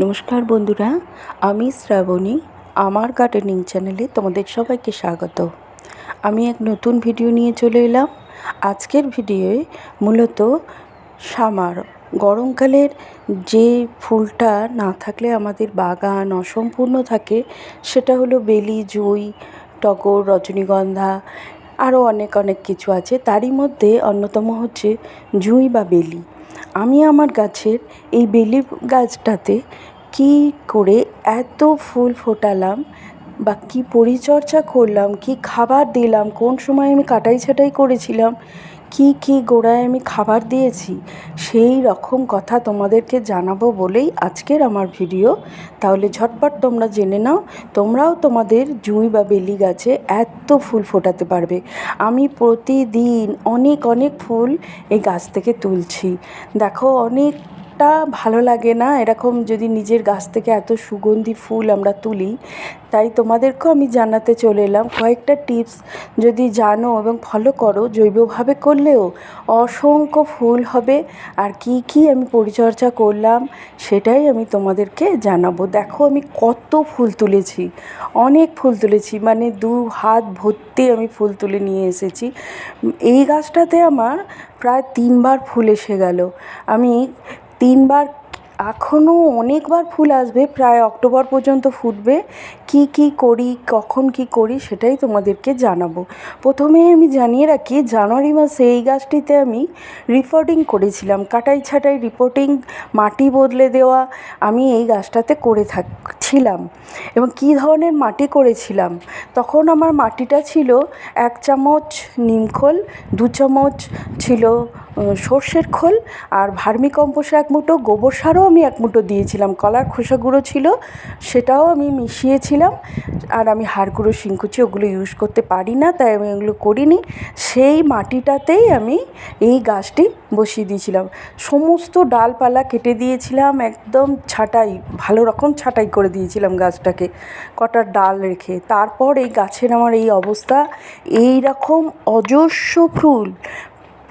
নমস্কার বন্ধুরা, আমি শ্রাবণী, আমার গার্ডেনিং চ্যানেলে তোমাদের সবাইকে স্বাগত। আমি এক নতুন ভিডিও নিয়ে চলে এলাম। আজকের ভিডিওয়ে মূলত সামার, গরমকালের যে ফুলটা না থাকলে আমাদের বাগান অসম্পূর্ণ থাকে, সেটা হলো বেলি, জুঁই, টগর, রজনীগন্ধা, আরও অনেক অনেক কিছু আছে। তারই মধ্যে অন্যতম হচ্ছে জুঁই বা বেলি। আমি আমার গাছের এই বেলি গাছটাতে কী করে এত ফুল ফোটালাম বা কী পরিচর্যা করলাম, কী খাবার দিলাম, কোন সময় আমি কাটাই ছাঁটাই করেছিলাম কী, কি গোড়ায় আমি খাবার দিয়েছি, সেই রকম কথা তোমাদেরকে জানাব বলেই আজকের আমার ভিডিও। তাহলে ঝটপট তোমরা জেনে নাও, তোমরাও তোমাদের জুঁই বা বেলি গাছে এত ফুল ফোটাতে পারবে। আমি প্রতিদিন অনেক অনেক ফুল এই গাছ থেকে তুলছি। দেখো, অনেক টা ভালো লাগে না। এরকম যদি নিজের গাছ থেকে এত সুগন্ধি ফুল আমরা তুলি, তাই তোমাদেরকেও আমি জানাতে চলে এলাম। কয়েকটা টিপস যদি জানো এবং ফলো করো, জৈবভাবে করলেও অসংখ্য ফুল হবে। আর কি কি আমি পরিচর্যা করলাম, সেটাই আমি তোমাদেরকে জানাব। দেখো আমি কত ফুল তুলেছি, অনেক ফুল তুলেছি। মানে দু হাত ভর্তি আমি ফুল তুলে নিয়ে এসেছি। এই গাছটাতে আমার প্রায় তিনবার ফুল এসে গেল। আমি তিনবার, এখনও অনেকবার ফুল আসবে, প্রায় অক্টোবর পর্যন্ত ফুটবে। কী কী করি, কখন কী করি সেটাই তোমাদেরকে জানাব। প্রথমে আমি জানিয়ে রাখি, জানুয়ারি মাসে এই গাছটিতে আমি রিপোর্টিং করেছিলাম। কাটাই ছাটাই রিপোর্টিং মাটি বদলে দেওয়া, আমি এই গাছটাতে করে থাকছিলাম। এবং কী ধরনের মাটি করেছিলাম? তখন আমার মাটিটা ছিল এক চামচ নিমখোল, দু চামচ ছিল সর্ষের খোল আর ভার্মি কম্পোস্ট এক মুঠো, গোবর সারও আমি এক মুঠো দিয়েছিলাম। কলার খোসা গুঁড়ো ছিল, সেটাও আমি মিশিয়েছিলাম আর আমি হাড় গুঁড়ো শিংকুচি ওগুলো ইউজ করতে পারি না, তাই আমি ওগুলো করিনি। সেই মাটিটাতেই আমি এই গাছটি বসিয়ে দিয়েছিলাম। সমস্ত ডালপালা কেটে দিয়েছিলাম, একদম ছাঁটাই, ভালো রকম ছাটাই করে দিয়েছিলাম গাছটাকে কটা ডাল রেখে। তারপর এই গাছের আমার এই অবস্থা এই রকম অজস্র ফুল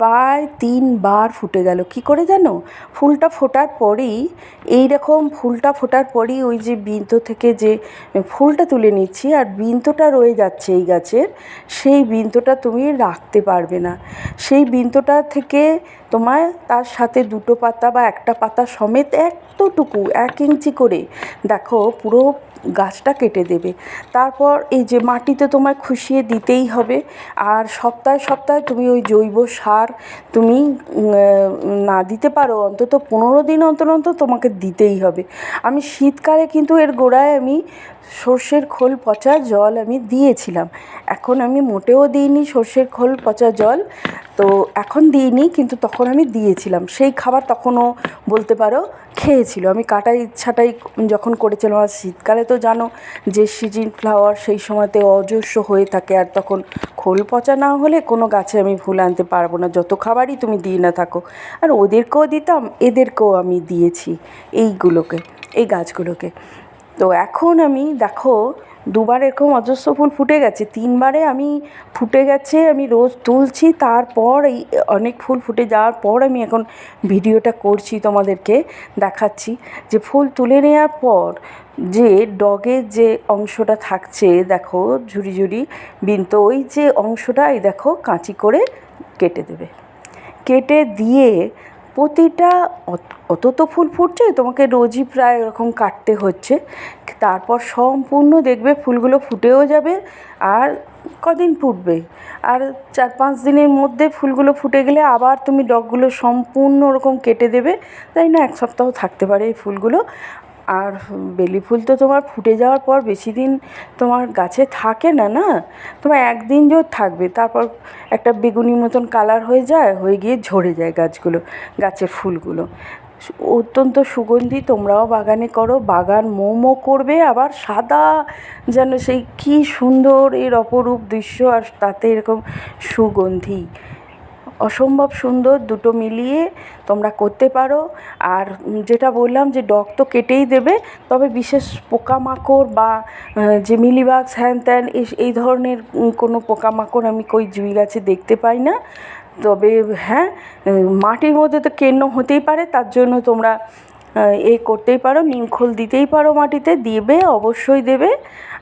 প্রায় তিনবার ফুটে গেল। কী করে জানো? ফুলটা ফোটার পরেই, এই রকম ফুলটা ফোটার পরেই ওই যে বৃন্ত থেকে যে ফুলটা তুলে নিচ্ছি আর বৃন্তটা রয়ে যাচ্ছে এই গাছের, সেই বৃন্তটা তুমি রাখতে পারবে না। সেই বৃন্তটা থেকে তোমার তার সাথে দুটো পাতা বা একটা পাতা সমেত এতটুকু এক ইঞ্চি করে, দেখো পুরো গাছটা কেটে দেবে। তারপর এই যে মাটিতে তোমায় খুশিয়ে দিতেই হবে। আর সপ্তাহে সপ্তাহে তুমি ওই জৈব সার তুমি না দিতে পারো, অন্তত পনেরো দিন অন্তর অন্তর তোমাকে দিতেই হবে। আমি শীতকালে কিন্তু এর গোড়ায় আমি সর্ষের খোল, পচা জল আমি দিয়েছিলাম। এখন আমি মোটেও দিইনি সর্ষের খোল, পচা জল। তো এখন দিইনি, কিন্তু তখন আমি দিয়েছিলাম। সেই খাবার তখনও বলতে পারো খেয়েছিল। আমি কাটাই ছাটাই যখন করেছিলাম, আর শীতকালে তো জানো যে সিজন ফ্লাওয়ার সেই সময়তে অজস্র হয়ে থাকে, আর তখন খোল, পচা না হলে কোনো গাছে আমি ফুল আনতে পারব না। যত খাবারই তুমি দিয়ে না থাকো। আর ওদেরকেও দিতাম, এদেরকেও আমি দিয়েছি। এইগুলোকে, এই গাছগুলোকে। তো এখন আমি, দেখো, দুবার এরকম অজস্র ফুল ফুটে গেছে। তিনবারে আমি ফুটে গেছে, আমি রোজ তুলছি, তারপর এই অনেক ফুল ফুটে যাওয়ার পর আমি এখন ভিডিওটা করছি তোমাদেরকে দেখাচ্ছি। যে ফুল তুলে নেওয়ার পর যে ডগের যে অংশটা থাকছে, দেখো, ঝুড়ি ঝুড়ি বিন্ত, ওই যে অংশটা এই দেখো, কাঁচি করে কেটে দেবে। কেটে দিয়ে প্রতিটা অত তো ফুল ফুটছে, তোমাকে রোজই প্রায় ওরকম কাটতে হচ্ছে। তারপর সম্পূর্ণ দেখবে ফুলগুলো ফুটেও যাবে আর কদিন ফুটবে। আর চার পাঁচ দিনের মধ্যে ফুলগুলো ফুটে গেলে আবার তুমি ডগগুলো সম্পূর্ণ ওরকম কেটে দেবে। তাই না? এক সপ্তাহ থাকতে পারে এই ফুলগুলো। আর বেলি ফুল তো তোমার ফুটে যাওয়ার পর বেশি দিন তোমার গাছে থাকে না না? তোমার একদিন জোর থাকবে, তারপর একটা বেগুনি মতন কালার হয়ে যায়, হয়ে গিয়ে ঝরে যায় গাছগুলো গাছের ফুলগুলো। অত্যন্ত সুগন্ধি তোমরাও বাগানে করো, বাগান মোমো করবে আবার সাদা যেন সেই কী সুন্দর এর অপরূপ দৃশ্য আর তাতে এরকম সুগন্ধি। অসম্ভব সুন্দর, দুটো মিলিয়ে তোমরা করতে পারো। আর যেটা বললাম যে ডগ তো কেটেই দেবে, তবে বিশেষ পোকামাকড় বা যে মিলিবাগস, হ্যান ত্যান এই ধরনের কোনো পোকামাকড় আমি কই জুঁই গাছে দেখতে পাই না। তবে হ্যাঁ মাটির মধ্যে তো কেন্ন হতেই পারে, তার জন্য তোমরা এ করতেই পারো নিমখোল দিতেই পারো মাটিতে, দেবে, অবশ্যই দেবে।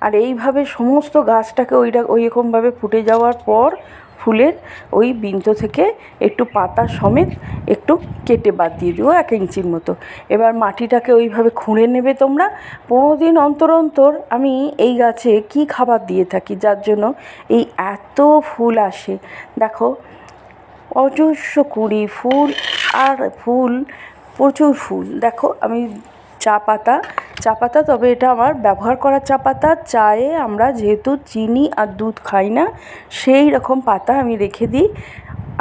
আর এইভাবে সমস্ত গাছটাকে ওই ওইরকমভাবে ফুটে যাওয়ার পর ফুলের ওই বিন্ত থেকে একটু পাতা সমেত একটু কেটে বাদ দিয়ে দিও, এক ইঞ্চির মতো। এবার মাটিটাকে ওইভাবে খুঁড়ে নেবে তোমরা। পনেরো দিন অন্তর অন্তর আমি এই গাছে কি খাবার দিয়ে থাকি, যার জন্য এই এত ফুল আসে। দেখো, অজস্র কুড়ি ফুল আর ফুল, প্রচুর ফুল। দেখো, আমি চা পাতা। চা পাতা তবে এটা আমার ব্যবহার করা চা পাতা। চায়ে আমরা যেহেতু চিনি আর দুধ খাই না, সেই রকম পাতা আমি রেখে দিই।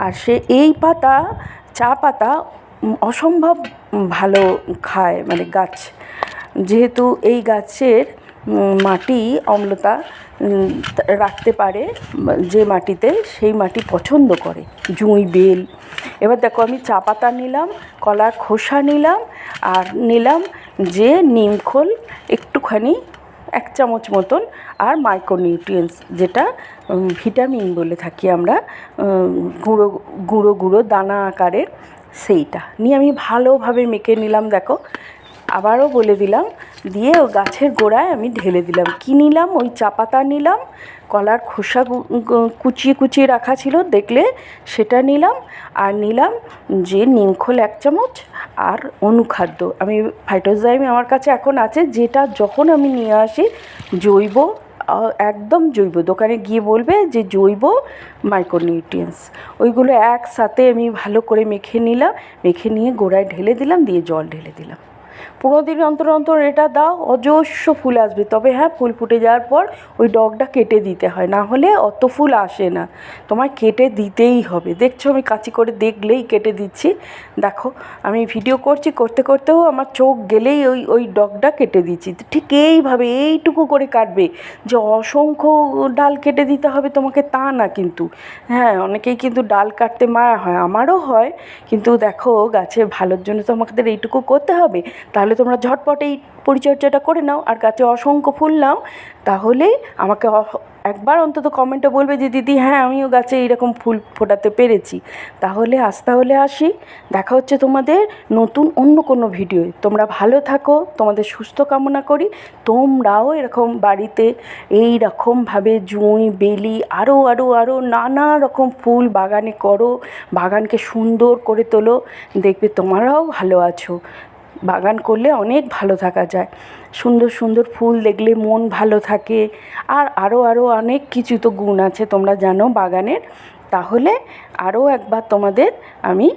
আর সে এই পাতা, চা পাতা অসম্ভব ভালো খায় মানে গাছ। যেহেতু এই গাছের মাটি অম্লতা রাখতে পারে যে মাটিতে সেই মাটি পছন্দ করে। জুঁই, বেল। এবার দেখো আমি চা পাতা নিলাম কলার খোসা নিলাম, আর নিলাম যে নিমখোল একটুখানি, এক চামচ মতন, আর মাইক্রোনিউট্রিয়েন্টস, যেটা ভিটামিন বলে থাকি আমরা গুঁড়ো গুঁড়ো গুঁড়ো দানা আকারের সেইটা। নিয়ে আমি ভালোভাবে মেখে নিলাম, দেখো। আবারও বলে দিলাম দিয়ে ও গাছের গোড়ায় আমি ঢেলে দিলাম। কী নিলাম? ওই চা পাতা নিলাম, কলার খোসা কুচিয়ে কুচিয়ে রাখা ছিল, দেখলে সেটা নিলাম। আর নিলাম যে নিমখোল এক চামচ আর অনুখাদ্য। আমি ফাইটোজাইম আমার কাছে এখন আছে, যেটা যখন আমি নিয়ে আসি, জৈব একদম জৈব। দোকানে গিয়ে বলবে যে জৈব মাইক্রোনিউট্রিয়েন্টস ওইগুলো একসাথে আমি ভালো করে মেখে নিলাম, মেখে নিয়ে গোড়ায় ঢেলে দিলাম, দিয়ে জল ঢেলে দিলাম। পনেরো দিন অন্তর অন্তর এটা দাও, অজস্র ফুল আসবে। তবে হ্যাঁ ফুল ফুটে যাওয়ার পর ওই ডগটা কেটে দিতে হয়, না হলে অত ফুল আসে না। তোমায় কেটে দিতেই হবে। দেখছ, আমি কাঁচি করে দেখলেই কেটে দিচ্ছি। দেখো, আমি ভিডিও করছি, করতে করতেও আমার চোখ গেলেই ওই ওই ডগটা কেটে দিচ্ছি। ঠিক এইভাবে, এইটুকু করে কাটবে। যে অসংখ্য ডাল কেটে দিতে হবে তোমাকে তা না কিন্তু। হ্যাঁ অনেকেই কিন্তু ডাল কাটতে মায়া হয়, আমারও হয়। কিন্তু দেখো গাছের ভালোর জন্য তো আমাদের এইটুকু করতে হবে। তাহলে তোমরা ঝটপট এই পরিচর্যাটা করে নাও আর গাছে অসংখ্য ফুল নাও। তাহলেই আমাকে একবার অন্তত কমেন্টে বলবে যে, দিদি হ্যাঁ আমিও গাছে এইরকম ফুল ফোটাতে পেরেছি। তাহলে আজ তাহলে আসি। দেখা হচ্ছে তোমাদের নতুন অন্য কোনো ভিডিও তোমরা ভালো থাকো, তোমাদের সুস্থ কামনা করি। তোমরাও এরকম বাড়িতে এই রকমভাবে জুঁই, বেলি আরও আরও আরও নানা রকম ফুল বাগানে করো, বাগানকে সুন্দর করে তোলো। দেখবে তোমরাও ভালো আছো। বাগান করলে অনেক ভালো থাকা যায়। সুন্দর সুন্দর ফুল দেখলে মন ভালো থাকে। আর আরও আরও অনেক কিছু তো গুণ আছে তোমরা জানো বাগানের। তাহলে আরও একবার তোমাদের আমি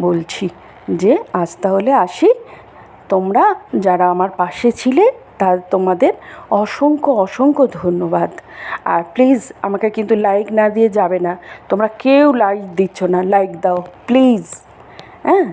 বলছি যে, আজ তাহলে আসি। তোমরা যারা আমার পাশে ছিলে, তা তোমাদের অসংখ্য অসংখ্য ধন্যবাদ। আর প্লিজ আমাকে কিন্তু লাইক না দিয়ে যাবে না। তোমরা কেউ লাইক দিচ্ছ না। লাইক দাও প্লিজ হ্যাঁ?